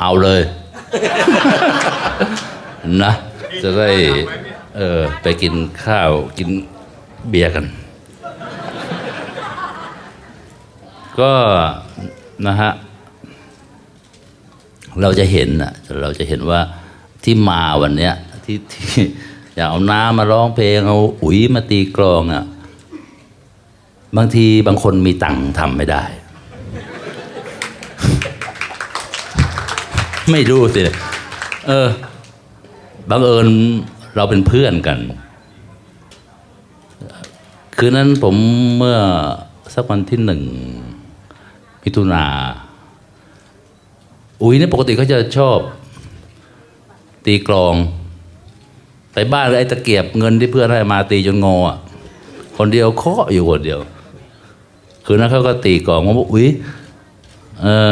เอาเลยนะ จะได้เออไปกินข้าวกินเบียร์กัน ก็นะฮะเราจะเห็นนะเราจะเห็นว่าที่มาวันเนี้ยที่ที่อยากเอาน้ำมาร้องเพลงเอาอุ๋ยมาตีกลองอะบางทีบางคนมีตังค์ทำไม่ได้ ไม่รู้สิเออบังเอิญเราเป็นเพื่อนกัน คืนนั้นผมเมื่อสักวันที่หนึ่งมิถุนา อุ๋ยเนี่ยปกติเขาจะชอบ ตีกลองไปบ้านไอ้ตะเกียบเงินที่เพื่อนให้มาตีจนงออะคนเดียวเคาะอยู่คนเดียว คืนนั้นเขาก็ตีกลองผมบอกอุ๋ยเออ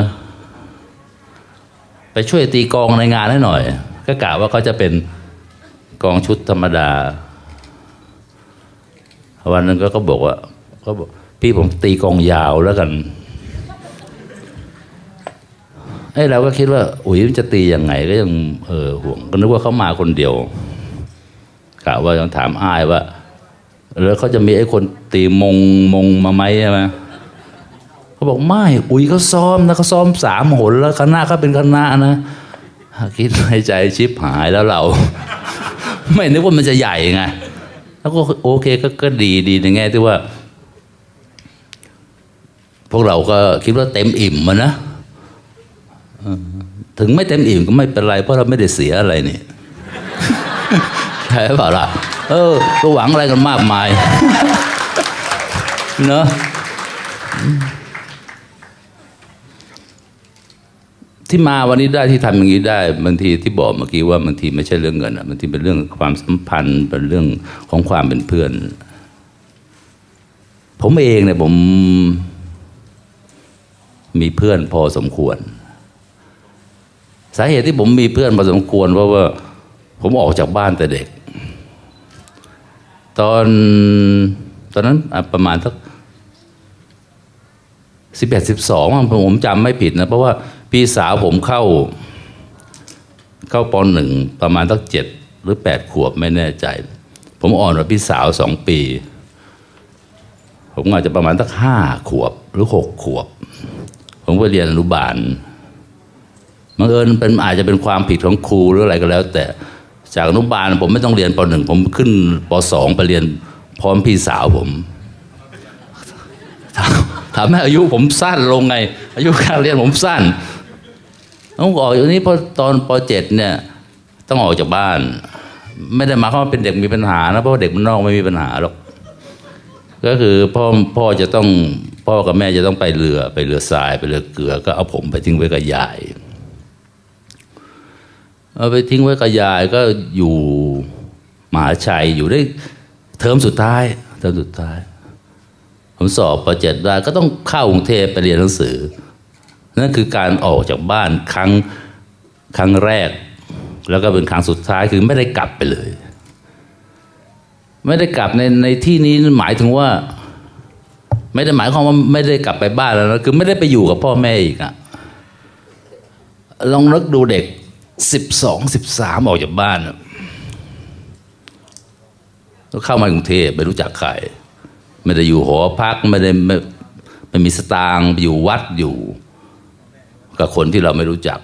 ไปช่วยตีกองในงานให้หน่อย ก็กะว่าเขาจะเป็นกองชุดธรรมดา วันนั้นก็เขาบอกว่าเขาบอกพี่ผมตีกองยาวแล้วกันไอ้เราก็คิดว่าอุ๋ยมันจะตียังไงก็ยังเออห่วง ก็นึกว่าเขามาคนเดียวกะว่ายังถามอ้ายว่าแล้วเขาจะมีไอ้คนตีมงมงมาไหมใช่ไหม เขาบอกไม่อุ๋ยเขาซ้อมนะเขาซ้อมสามหนแล้วคณะเขาเป็นคณะนะคิดในใจชิบหายแล้วเรา ไม่นึกว่ามันจะใหญ่ไงแล้วก็โอเคก็ก็ดีดีในแง่ที่ว่า พวกเราก็คิดว่าเต็มอิ่มมันนะถึงไม่เต็มอิ่มก็ไม่เป็นไร เพราะเราไม่ได้เสียอะไรนี่ใช่เปล่าล่ะเออก็หวังอะไรกันมากมาย เนอะ ที่มาวันนี้ได้ที่ทำอย่างนี้ได้บางทีที่บอกเมื่อกี้ว่าบางทีไม่ใช่เรื่องเงินอะบางทีเป็นเรื่องความสัมพันธ์เป็นเรื่องของความเป็นเพื่อน ผมเองเนี่ยผมมีเพื่อนพอสมควร สาเหตุที่ผมมีเพื่อนพอสมควร เพราะว่าผมออกจากบ้านแต่เด็ก ตอนตอนนั้นประมาณสักสิบเอ็ดสิบสองผมจำไม่ผิดนะ เพราะว่า พี่สาวผมเข้า เข้าปหนึ่งประมาณสักเจ็ดหรือแปดขวบไม่แน่ใจ ผมอ่อนกว่าพี่สาวสองปี ผมอาจจะประมาณสักห้าขวบหรือหกขวบ ผมไปเรียนอนุบาลบังเอิญเป็นอาจจะเป็นความผิดของครูหรืออะไรก็แล้ว แต่จากอนุบาลผมไม่ต้องเรียนปหนึ่งผมขึ้นปสองไปเรียนพร้อมพี่สาวผมถามแม่อายุผมสั้นลงไง อายุการเรียนผมสั้น ต้องออกอย่างนี้พอตอนปเจ็ดเนี่ย ต้องออกจากบ้าน ไม่ได้มายความาเป็นเด็กมีปัญหานะเพราะว่าเด็กมันนอกไม่มีปัญหาหรอกก็คือพ่อพ่อจะต้องพ่อกับแม่จะต้องไปเรือไปเรือทรายไปเรือเกลือ ก็เอาผมไปทิ้งไว้กับยายเอาไปทิ้งไว้กับยายก็อยู่มหาชัยอยู่ได้เทอมสุดท้ายเทอมสุดท้าย ผมสอบประเจ็ดได้ก็ต้องเข้ากรุงเทพไปเรียนหนังสือ นั่นคือการออกจากบ้านครั้งครั้งแรก แล้วก็เป็นครั้งสุดท้ายคือไม่ได้กลับไปเลย ไม่ได้กลับในในที่นี้หมายถึงว่า ไม่ได้หมายความว่าไม่ได้กลับไปบ้านแล้วนะคือไม่ได้ไปอยู่กับพ่อแม่อีกอะลองนึกดูเด็กสิบสองสิบสามออกจากบ้านก็เข้ามากรุงเทพไม่รู้จักใคร ไม่ได้อยู่หอพักไม่ได้ไม่ไม่มีสตางค์อยู่วัดอยู่ กับคนที่เราไม่รู้จัก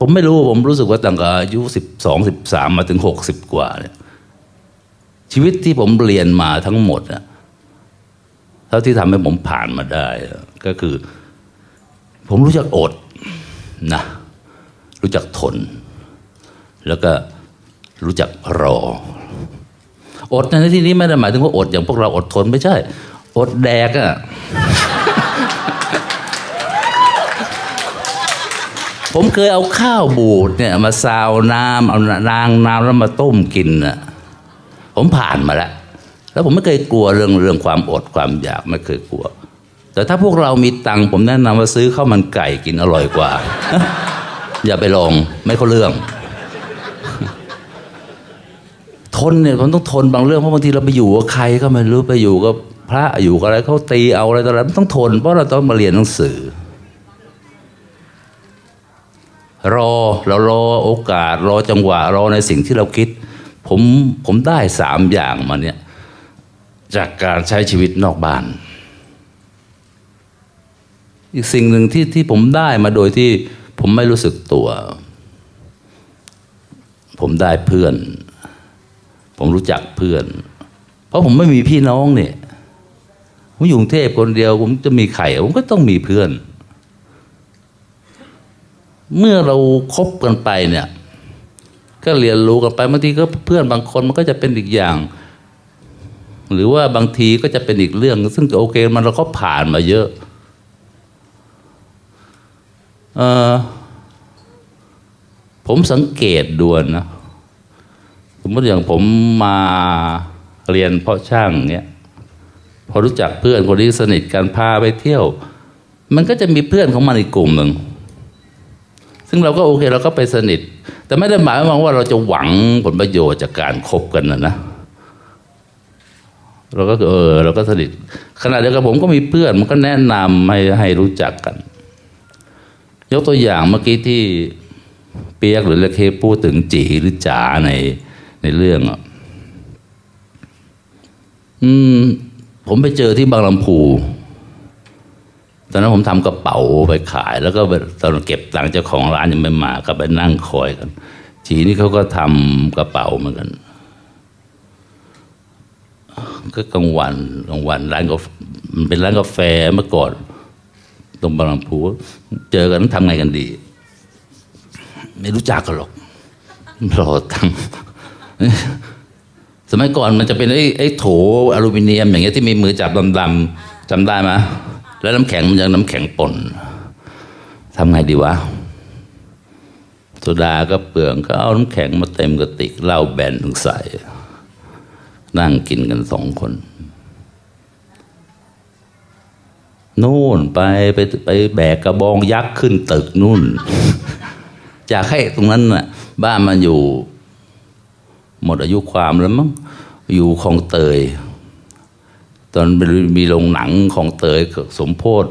ผมไม่รู้ ผมรู้สึกว่าตั้งแต่อายุสิบสองสิบสามมาถึงหกสิบกว่าเนี่ยชีวิตที่ผมเรียนมาทั้งหมดอะเท่าที่ทำให้ผมผ่านมาได้ ก็คือ ผมรู้จักอดนะ รู้จักทน แล้วก็รู้จักรอ อดในที่นี้ไม่ได้หมายถึงว่าอดอย่างพวกเราอดทนไม่ใช่ อดแดกอะผมเคยเอาข้าวบูดเนี่ย มาซาวน้ำเอานางน้ำแล้วมาต้มกินน่ะผมผ่านมาแล้ว แล้วผมไม่เคยกลัวเรื่องเรื่องความอดความอยากไม่เคยกลัว แต่ถ้าพวกเรามีตังค์ผมแนะนำว่าซื้อข้าวมันไก่กินอร่อยกว่า อย่าไปลองไม่เข้าเรื่อง ทนเนี่ยผมต้องทนบางเรื่องเพราะบางทีเราไปอยู่กับใครก็ไม่รู้ไปอยู่กับ พระอยู่กับอะไรเขาตีเอาอะไรต่ออะไรมันต้องทน เพราะเราต้องมาเรียนหนังสือ รอเรารอโอกาส รอจังหวะรอในสิ่งที่เราคิด ผมผมได้สามอย่างมาเนี่ยจากการใช้ชีวิตนอกบ้าน อีกสิ่งหนึ่งที่ที่ผมได้มาโดยที่ผมไม่รู้สึกตัว ผมได้เพื่อน ผมรู้จักเพื่อน เพราะผมไม่มีพี่น้องเนี่ย ผมอยู่กรุงเทพคนเดียว ผมจะมีใครผมก็ต้องมีเพื่อน เมื่อเราคบกันไปเนี่ย ก็เรียนรู้กันไปบางทีก็เพื่อนบางคนมันก็จะเป็นอีกอย่าง หรือว่าบางทีก็จะเป็นอีกเรื่อง ซึ่งโอเคมันเราก็ผ่านมาเยอะเออผมสังเกตดูนะสมมติอย่างผมมาเรียนเพาะช่างเนี่ย พอรู้จักเพื่อนคนที่สนิทกันพาไปเที่ยว มันก็จะมีเพื่อนของมันอีกกลุ่มหนึ่งซึ่งเราก็โอเคเราก็ไปสนิท แต่ไม่ได้หมายความว่าเราจะหวังผลประโยชน์จากการคบกันนะนะเราก็เออเราก็สนิทขณะเดียวกันผมก็มีเพื่อน มันก็แนะนำให้ให้รู้จักกัน ยกตัวอย่างเมื่อกี้ที่เปียกหรือเลเคพูดถึงจีหรือจ๋าในในเรื่องอะอืม ผมไปเจอที่บางลำพู ตอนนั้นผมทำกระเป๋าไปขาย แล้วก็ตอนเก็บตังค์เจ้าของร้านยังไม่มาก็ไปนั่งคอยกัน จีนี่เขาก็ทำกระเป๋าเหมือนกัน ก็กลางวันกลางวันร้านกาแฟมันเป็นร้านกาแฟเมื่อก่อน ตรงบางลำพู เจอกันทำไงกันดี ไม่รู้จักกันหรอกรอตังค์ สมัยก่อนมันจะเป็นไอ้ไอ้โถอลูมิเนียม อย่างเงี้ยที่มีมือจับดำๆจำได้ไหมแล้วน้ำแข็งมันยังน้ำแข็งป่นทำไงดีวะโซดาก็เปลืองก็เอาน้ำแข็งมาเต็มกระติกเหล้าแบนถึงใส่ นั่งกินกันสองคน นู่นไปไปไปแบกกระบองยักษ์ขึ้นตึกนู่น อยากให้ตรงนั้นน่ะ บ้านมันอยู่ หมดอายุความแล้วมั้งอยู่คลองเตย ตอนมีโรงหนังของเตยสมโพธ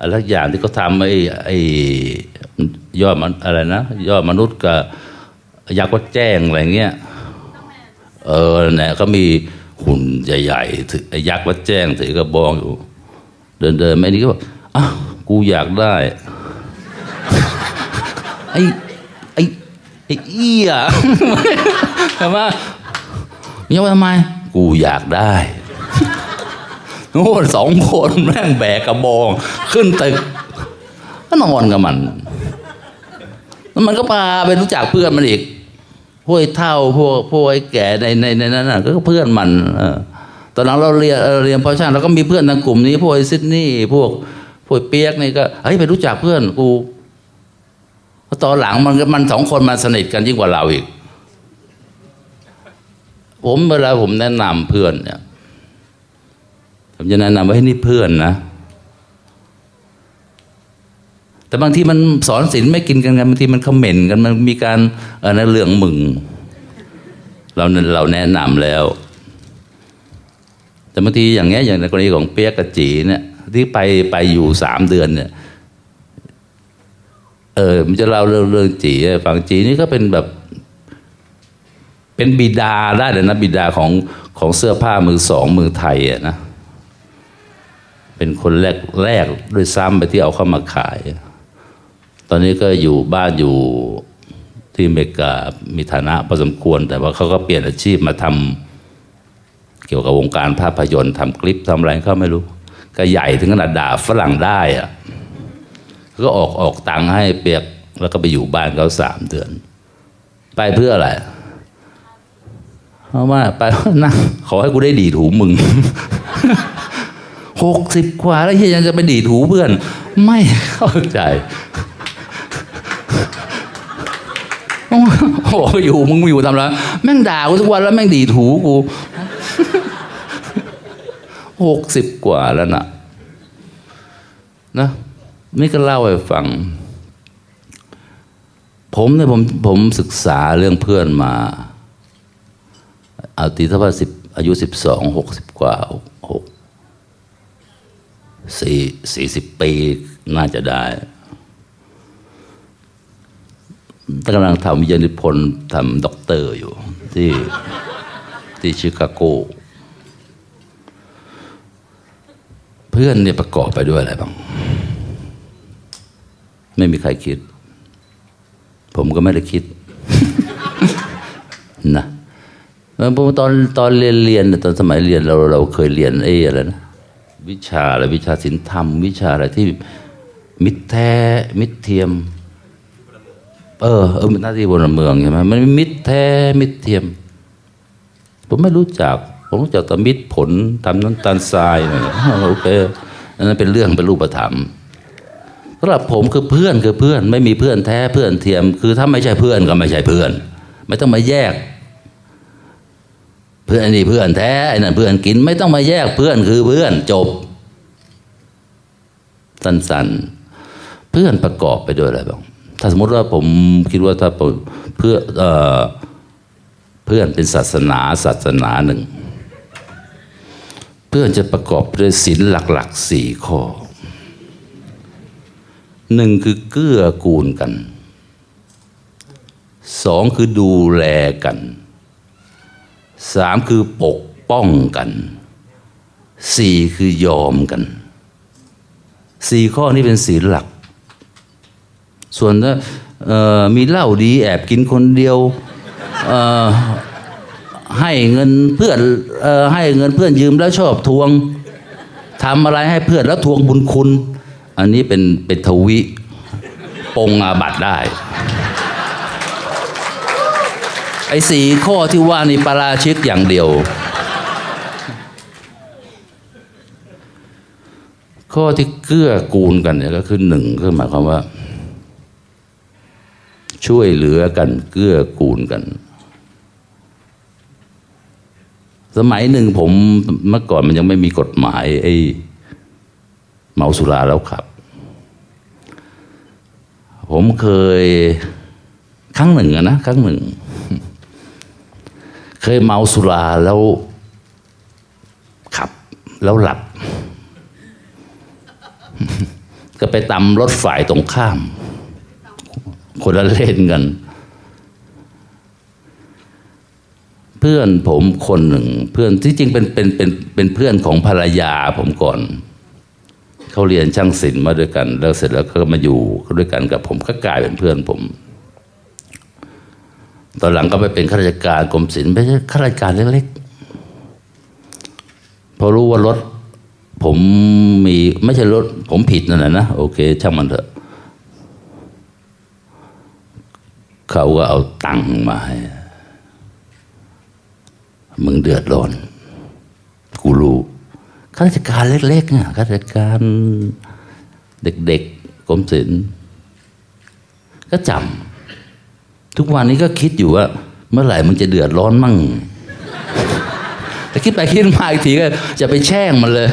อะไรสักอย่างที่เขาทำไอ้ไอ้ยอดมันอะไรนะยอดมนุษย์กับยักษ์วัดแจ้งอะไรเงี้ยเออเนี่ยก็มีหุ่นใหญ่ๆถือยักษ์วัดแจ้งถือกระบองอยู่ เดินเดินไม่นี่ก็บอกอ้าวกูอยากได้ไอ้ไอ้ไอ้เอี้ย ใช่ไหมยกทำไม กูอยากได้โน่นสองคนแม่งแบกกระบอง ขึ้นตึกก็นอนกับมัน แล้วมันก็พาไปรู้จักเพื่อนมันอีกพวกไอ้เท่าพวกพวกไอ้แก่ในในในนั้นน่ะก็เพื่อนมัน เออตอนนั้นเราเรียนเออเรียนพอช่างเราก็มีเพื่อนทางกลุ่มนี้พวกไอ้ซิดนีย์พวกพวกไอ้เปียกนี่ก็เฮ้ยไปรู้จักเพื่อนกูพอตอนหลังมันก็มันสองคนมาสนิทกันยิ่งกว่าเราอีก ผมเวลาผมแนะนำเพื่อนเนี่ยผมจะแนะนำว่าให้นี่เพื่อนนะ แต่บางทีมันสอนศีลไม่กินกันกันบางทีมันคอมเมนต์กันมันมีการเออในเรื่องมึง เราเราแนะนำแล้ว แต่บางทีอย่างเงี้ยอย่างในกรณีของเปียกกับจีเนี่ย ที่ไปไปอยู่สามเดือนเนี่ยเออมันจะเล่าเรื่องเรื่องจีฟังจีนี่ก็เป็นแบบ เป็นบิดาได้เลยนะบิดาของของเสื้อผ้ามือสองมือไทยอะนะเป็นคนแรกแรกด้วยซ้ำไปที่เอาเข้ามาขาย ตอนนี้ก็อยู่บ้านอยู่ที่เมกามีฐานะพอสมควร แต่ว่าเขาก็เปลี่ยนอาชีพมาทำเกี่ยวกับวงการภาพยนตร์ทำคลิปทำอะไรเขาไม่รู้ ก็ใหญ่ถึงขนาดด่าฝรั่งได้อะก็ออกออกตังค์ให้เปียกแล้วก็ไปอยู่บ้านเขาสามเดือน ไปเพื่ออะไร เพราะว่าไปนั่งขอให้กูได้ดีดหูมึงหกสิบกว่าแล้วเฮียยังจะไปดีดหูเพื่อน ไม่เข้าใจโอ้อยู่มึงอยู่ทำแล้วแม่งด่ากูทุกวันแล้วแม่งดีดหูกูหกสิบกว่าแล้วนะนะนี่ก็เล่าให้ฟัง ผมเนี่ยผมผมศึกษาเรื่องเพื่อนมา เอาตีถ้าว่าสิบอายุสิบสองหกสิบกว่าหกสี่สี่สิบปีน่าจะได้กำลังทำวิทยานิพนธ์ทำด็อกเตอร์อยู่ ที่ที่ชิคาโก เพื่อนเนี่ยประกอบไปด้วยอะไรบ้าง ไม่มีใครคิด ผมก็ไม่ได้คิดนะ เออผมตอนตอนเรียนเรียนตอนสมัยเรียนเราเราเคยเรียนไอ้อะไรนะวิชาอะไรวิชาศิลธรรม วิชาอะไรที่มิตรแท้มิตรเทียม เออเออมันหน้าที่บนเมืองใช่ไหมมันมิตรแท้มิตรเทียม ผมไม่รู้จัก ผมรู้จักแต่มิตรผลทำน้ำตาลทรายนี่ยโอเคอันนั้นเป็นเรื่องเป็นรูปธรรมสำหรับผมคือเพื่อนคือเพื่อน ไม่มีเพื่อนแท้เพื่อนเทียม คือถ้าไม่ใช่เพื่อนก็ไม่ใช่เพื่อน ไม่ต้องมาแยก เพื่อนนนี้เพื่อนแท้ไอ้นั่นเพื่อนกินไม่ต้องมาแยกเพื่อนคือเพื่อนจบ สั้นๆ เพื่อนประกอบไปด้วยอะไรบ้างถ้าสมมติว่าผมคิดว่าถ้าเพื่อเอ่อเพื่อนเป็นศาสนาศาสนาหนึ่ง เพื่อนจะประกอบด้วยศีลหลักๆสี่ข้อหนึ่งคือเกื้อกูลกันสองคือดูแลกัน สามคือปกป้องกันสี่คือยอมกันสี่ข้อนี้เป็นศีลหลัก ส่วนถ้ามีเหล้าดีแอบกินคนเดียวให้เงินเพื่อนอให้เงินเพื่อนยืมแล้วชอบทวงทำอะไรให้เพื่อนแล้วทวงบุญคุณ อันนี้เป็นเป็นทวิปงอาบัตได้ ไอ้สี่ข้อที่ว่านี่ปาราชิกอย่างเดียว ข้อที่เกื้อกูลกันเนี่ยก็คือหนึ่งคือหมายความว่า ช่วยเหลือกัน เกื้อกูลกัน สมัยหนึ่งผมเมื่อก่อนมันยังไม่มีกฎหมาย ไอ้เมาสุราแล้วขับ ผมเคยครั้งหนึ่งอะนะ ครั้งหนึ่ง เคยเมาสุราแล้วขับแล้วหลับ ก็ไปตำรถฝ่ายตรงข้าม คนละเล่นกัน เพื่อนผมคนหนึ่ง เพื่อนที่จริงเป็นเป็นเป็นเป็นเพื่อนของภรรยาผมก่อนเขาเรียนช่างศิลป์มาด้วยกัน แล้วเสร็จแล้วก็มาอยู่ด้วยกันกับผมก็กลายเป็นเพื่อนผม ตอนหลังก็ไปเป็นข้าราชการกรมศิลป์ไม่ใช่ข้าราชการเล็กๆพอรู้ว่ารถผมมีไม่ใช่รถ ผมผิดนั่นแหละนะโอเค ช่างมันเถอะ เขาก็เอาตังค์มาให้มึงเดือดร้อน กูรู้ข้าราชการเล็กๆเนี่ยข้าราชการเด็กๆกรมศิลป์ก็จำ ทุกวันนี้ก็คิดอยู่ว่า เมื่อไหร่มึงจะเดือดร้อนมั่ง แต่คิดไปคิดมาอีกทีก็จะไปแช่งมันเลย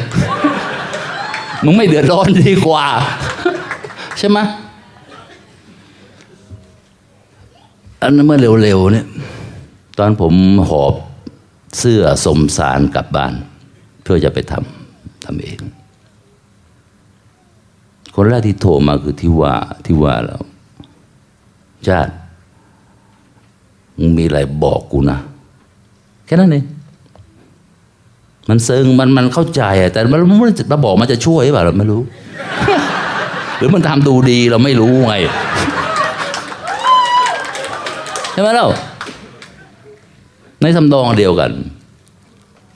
มึงไม่เดือดร้อนดีกว่า ใช่ไหมอันนั้นเมื่อเร็วๆเนี่ย ตอนผมหอบเสื้อสมสารกลับบ้าน เพื่อจะไปทำทำเอง คนแรกที่โทรมาคือที่ว่าที่ว่าแล้วญาติ มึงมีอะไรบอกกูนะ แค่นั้นเองมันซึ้งมันมันเข้าใจอะแต่มันไม่ได้มาบอกมันจะช่วยหรือเปล่าเราไม่รู้ หรือมันทำดูดีเราไม่รู้ไงใช่ไหมเล่าในทำดองเดียวกัน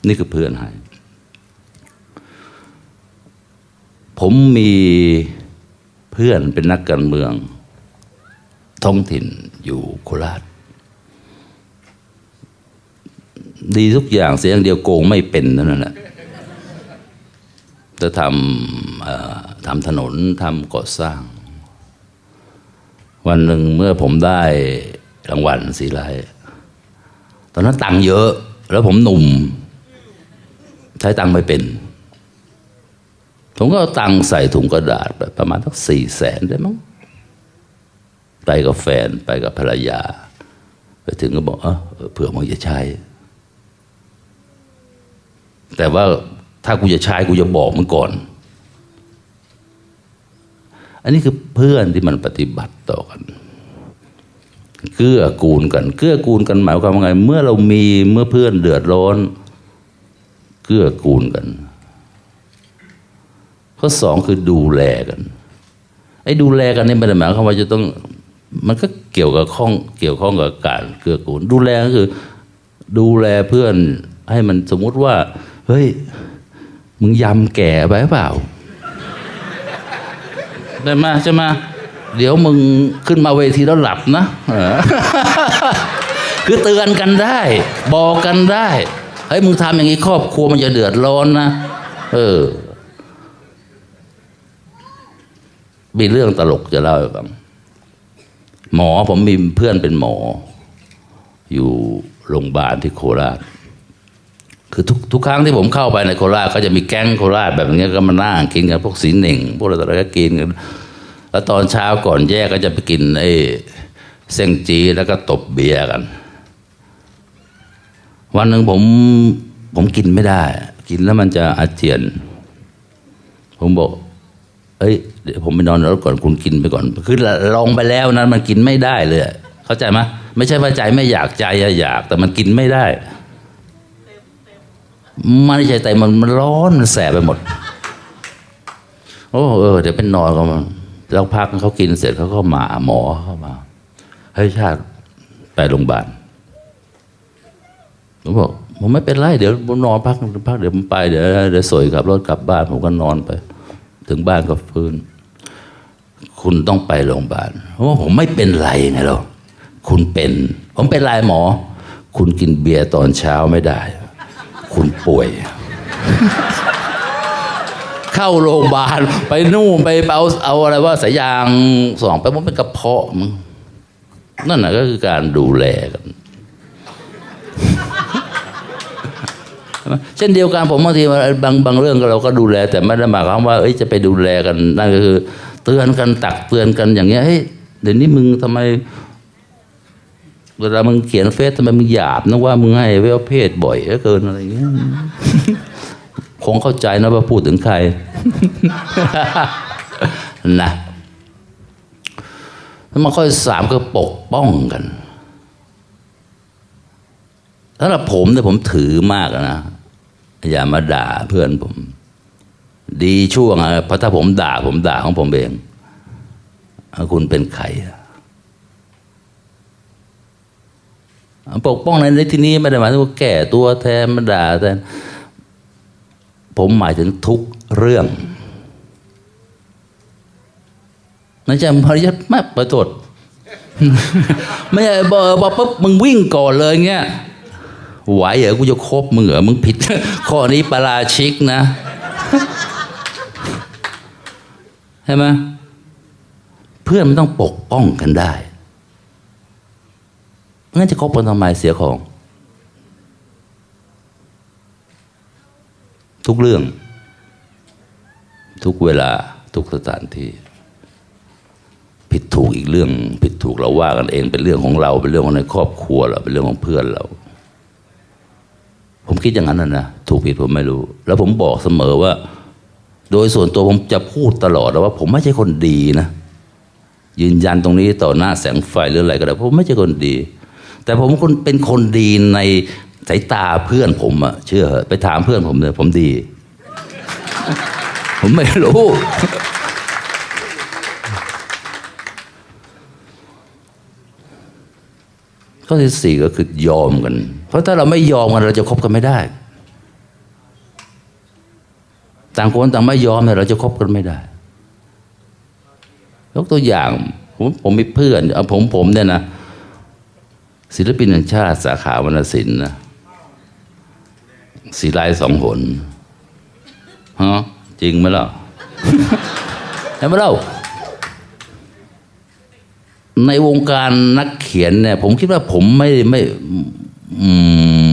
นี่คือเพื่อนให้ผมมีเพื่อนเป็นนักการเมือง ท้องถิ่นอยู่โคราช ดีทุกอย่างเสียอย่างเดียวโกงไม่เป็นเท่านั่นแหละจะทำทำถนนทำก่อสร้าง วันหนึ่งเมื่อผมได้รางวัลสีไลตอนนั้นตังค์เยอะ แล้วผมหนุ่ม ใช้ตังค์ไม่เป็น ผมก็เอาตังค์ใส่ถุงกระดาษไปประมาณสักสี่แสนได้มั้งไปกับแฟนไปกับภรรยา ไปถึงก็บอกเออเผื่อมึงจะใช้ แต่ว่าถ้ากูจะใช้กูจะบอกมันก่อน อันนี้คือเพื่อนที่มันปฏิบัติต่อกัน เกื้อกูลกัน เกื้อกูลกันหมายความว่าไง เมื่อเรามีเมื่อเพื่อนเดือดร้อน เกื้อกูลกันข้อสองคือดูแลกันไอ้ดูแลกันนี่ไม่ได้หมายความว่าจะต้อง มันก็เกี่ยวกับข้องเกี่ยวข้องกับการเกื้อกูล ดูแลก็คือ ดูแลเพื่อนให้มันสมมุติว่า เฮ้ย มึงยำแก่ไปเปล่า ได้มาใช่ไหมเดี๋ยวมึงขึ้นมาเวทีแล้วหลับนะเออคือเตือนกันได้ บอกกันได้เฮ้ยมึงทำอย่างนี้ครอบครัวมันจะเดือดร้อนนะ เออ มีเรื่องตลกจะเล่าให้ฟังหมอผมมีเพื่อนเป็นหมอ อยู่โรงพยาบาลที่โคราช คือทุกทุกครั้งที่ผมเข้าไปในโคราชก็จะมีแก๊งโคราชแบบนี้ก็มานั่งกินกันพวกสีหนึ่งพวกอะไรต่ออะไรก็กินกันแล้วตอนเช้าก่อนแยกก็จะไปกินไอ้เส้งจีแล้วก็ตบเบียร์กัน วันหนึ่งผมผมกินไม่ได้ กินแล้วมันจะอาเจียน ผมบอก เอ้ยเดี๋ยวผมไปนอนรถก่อนคุณกินไปก่อน คือลองไปแล้วนะมันกินไม่ได้เลย เข้าใจไหมไม่ใช่ว่าใจไม่อยากใจอยาก แต่มันกินไม่ได้ ไม่ใช่แต่มันมันร้อนมันแสบไปหมด โอ้เออเดี๋ยวเป็นนอนก็มาแล้วพักเขากินเสร็จเขาก็มาหมอเข้ามาเฮ้ยชาติไปโรงพยาบาลผมบอกผมไม่เป็นไร เดี๋ยวผมนอนพักพักเดี๋ยวผมไปเดี๋ยวเดี๋ยวสวยขับรถกลับบ้าน ผมก็นอนไป ถึงบ้านก็ฟื้น คุณต้องไปโรงพยาบาลเพราะว่าผมไม่เป็นไรไงหรอกคุณเป็น ผมเป็นไรหมอ คุณกินเบียร์ตอนเช้าไม่ได้ คุณป่วย เข้าโรงพยาบาลไปนู่นไปเอาเอาอะไรว่าสายยางสองไปมันเป็นกระเพาะมึงนั่นน่ะก็คือการดูแลกันเช่นเดียวกันผมบางทีบางบางเรื่องเราก็ดูแล แต่ไม่ได้หมายความว่าจะไปดูแลกันนั่นก็คือ เตือนกันตักเตือนกันอย่างเงี้ยเฮ้ยเดี๋ยวนี้มึงทำไม เวลามึงเขียนเฟซทำไมมึงหยาบนึกว่ามึงให้เวลเพศบ่อยเหลือเกินอะไรอย่างเงี้ยคงเข้าใจนะว่าพูดถึงใครนะแล้วมาข้อสามก็ปกป้องกันสำหรับผมเนี่ยผมถือมากนะอย่ามาด่าเพื่อนผม ดีช่วงอะเพราะถ้าผมด่าผมด่าของผมเองคุณเป็นใครอะ ปกป้องในที่นี้ไม่ได้หมายถึงว่าแก่ตัวแทนมาด่าแทนผมหมายถึงทุกเรื่องนั่นจะพริยัตมาประโทษไม่ใช่บอกปุ๊บมึงวิ่งก่อนเลยเงี้ยไหวเหรอกูจะคบมึงเหรอมึงผิด ข้อนี้ประราชิกนะใช่ไหมเพื่อนมันต้องปกป้องกันได้ งั้นจะคบกันทำไมเสียของ ทุกเรื่อง ทุกเวลาทุกสถานที่ ผิดถูกอีกเรื่อง ผิดถูกเราว่ากันเองเป็นเรื่องของเรา เป็นเรื่องของในครอบครัวเราเป็นเรื่องของเพื่อนเรา ผมคิดอย่างนั้นนะนะถูกผิดผมไม่รู้ แล้วผมบอกเสมอว่า โดยส่วนตัวผมจะพูดตลอดว่า ผมไม่ใช่คนดีนะยืนยันตรงนี้ต่อหน้าแสงไฟหรืออะไรก็ได้ผมไม่ใช่คนดี แต่ผมคนเป็นคนดีในสายตาเพื่อนผมอะเชื่อไปถามเพื่อนผมเลยผมดี ผมไม่รู้ข้อที่สี่ก็คือยอมกัน เพราะถ้าเราไม่ยอมกันเราจะคบกันไม่ได้ ต่างคนต่างไม่ยอมเนี่ยเราจะคบกันไม่ได้ ยกตัวอย่าง ผมผมมีเพื่อนเอาผมผมเนี่ยนะ ศิลปินแห่งชาติสาขาวรรณศิลป์นะสีลายสองหนฮะจริงไหมล่ะเห็นไหมเล่าในวงการนักเขียนเนี่ย ผมคิดว่าผมไม่ไม่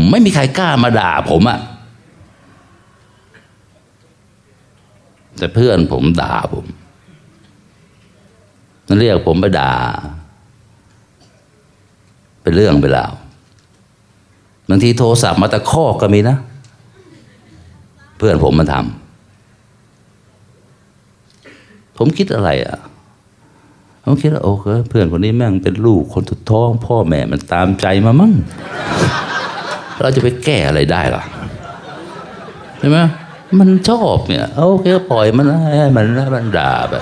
ไม่มีใครกล้ามาด่าผมอะแต่เพื่อนผมด่าผมนั่นเรียกผมไปด่า เป็นเรื่องไปแล้วบางทีโทรศัพท์มาตะคอกก็มีนะ เพื่อนผมมาทำผมคิดอะไรอะ่ะผมคิดว่าโอ้เเพื่อนคนนี้แม่งเป็นลูกคนสุดท้อง พ่อแม่มันตามใจมามั่งเราจะไปแก้อะไรได้ล่ะใช่ไหมมันชอบเนี่ยโอเคปล่อยมันให้มันให้มันด่าไป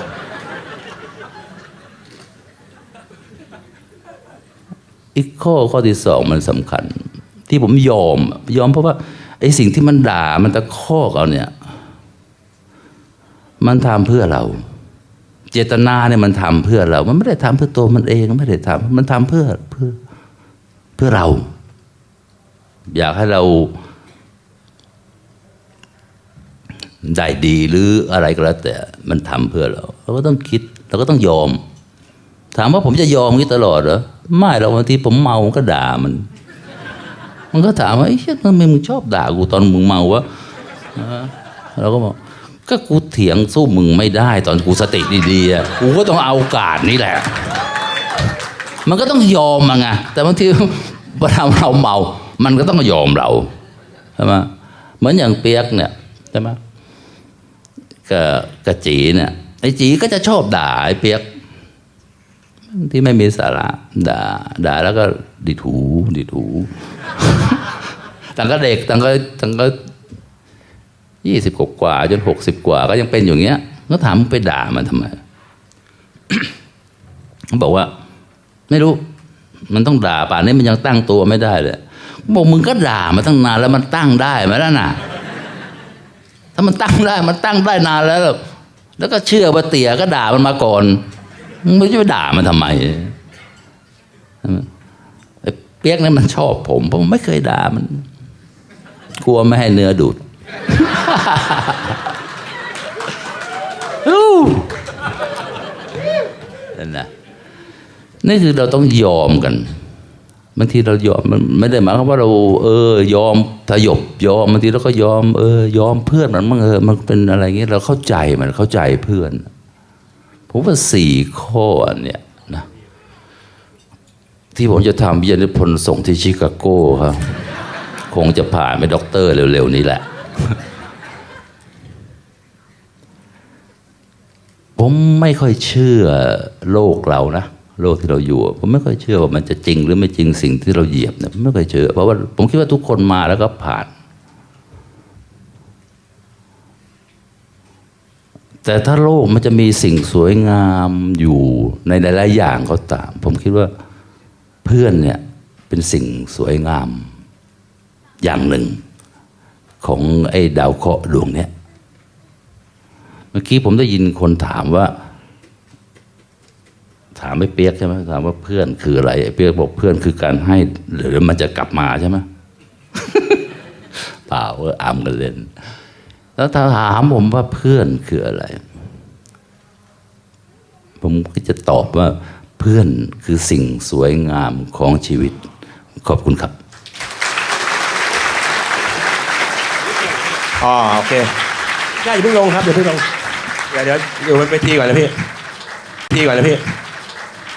อีกข้อข้อที่สองมันสำคัญ ที่ผมยอม ยอมเพราะว่าไอ้สิ่งที่มันด่ามันตะคอกเอาเนี่ย มันทำเพื่อเรา เจตนาเนี่ยมันทำเพื่อเรา มันไม่ได้ทำเพื่อตัวมันเองไม่ได้ทำมันทำเพื่อเพื่อเพื่อเรา อยากให้เราได้ดีหรืออะไรก็แล้วแต่มันทำเพื่อเรา เราก็ต้องคิด เราก็ต้องยอม ถามว่าผมจะยอมงี้ตลอดเหรอ ไม่หรอกบางทีผมเมาก็ด่ามัน มันก็ถามว่าไอ้เหี้ยทำไมมึงชอบด่ากูตอนมึงเมาวะเราก็บอกก็กูเถียงสู้มึงไม่ได้ ตอนกูสติดีๆอะกูก็ต้องเอาโอกาสนี่แหละ มันก็ต้องยอมมาไงแต่บางทีเวลาเราเมา มันก็ต้องยอมเราใช่ไหมเหมือนอย่างเปียกเนี่ยใช่ไหมกับกับจีเนี่ยไอ้จีก็จะชอบด่าไอ้เปียก ที่ไม่มีสาระด่าด่าแล้วก็ดีดหูดีดหูต่างก็เด็กต่างก็ต่างก็ยี่สิบกว่าจนหกสิบกว่า ก็ยังเป็นอย่างเงี้ยก็ถามมึงไปด่ามันทำไมเขาบอกว่า ไม่รู้ มันต้องด่าป่านนี้มันยังตั้งตัวไม่ได้เลยบอกมึงก็ด่ามาตั้งนานแล้วมันตั้งได้ไหมล่ะน่ะ ถ้ามันตั้งได้มันตั้งได้นานแล้ว แล้วก็เชื่อว่าเตี่ยก็ด่ามันมาก่อน ไม่จะไปด่ามันทำไมไอ้เปียกนี่มันชอบผม ผมไม่เคยด่ามัน กลัวไม่ให้เนื้อดูดอู้นั่นนะนี่คือเราต้องยอมกันบางทีเรายอมมันไม่ได้หมายความว่าเรา เออยอมทยบยอมบางทีเราก็ยอมเออยอมเพื่อนมันมั่งเออมันเป็นอะไรเงี้ยเราเข้าใจมันเข้าใจเพื่อน ผมว่าสี่ข้อเนี่ยนะที่ผมจะทำวิทยานิพนธ์ส่งที่ชิคาโกครับ คงจะผ่านไปด็อกเตอร์เร็ว ๆ นี้แหละ ผมไม่ค่อยเชื่อโลกเรานะโลกที่เราอยู่ ผมไม่ค่อยเชื่อว่ามันจะจริงหรือไม่จริงสิ่งที่เราเหยียบเนี่ยผมไม่ค่อยเชื่อ เพราะว่าผมคิดว่าทุกคนมาแล้วก็ผ่าน แต่ถ้าโลกมันจะมีสิ่งสวยงามอยู่ในหลายๆอย่างก็ตาม ผมคิดว่าเพื่อนเนี่ยเป็นสิ่งสวยงามอย่างหนึ่ง ของไอ้ดาวเคราะห์ดวงเนี้ยเมื่อกี้ผมได้ยินคนถามว่า ถามไม่เปียกใช่ไหมถามว่าเพื่อนคืออะไรไอ้เปียกบอกเพื่อนคือการให้หรือมันจะกลับมาใช่ไหมเปล่าเอออามกันเล่น แล้วถ้าถามผมว่าเพื่อนคืออะไร ผมก็จะตอบว่าเพื่อนคือสิ่งสวยงามของชีวิต ขอบคุณครับอ๋อโอเคย่าอย่าเพิ่งลงครับอย่าเพิ่งลงเดี๋ยวเดี๋ยวอยู่บนเวทีก่อนนะพี่ ทีก่อนนะพี่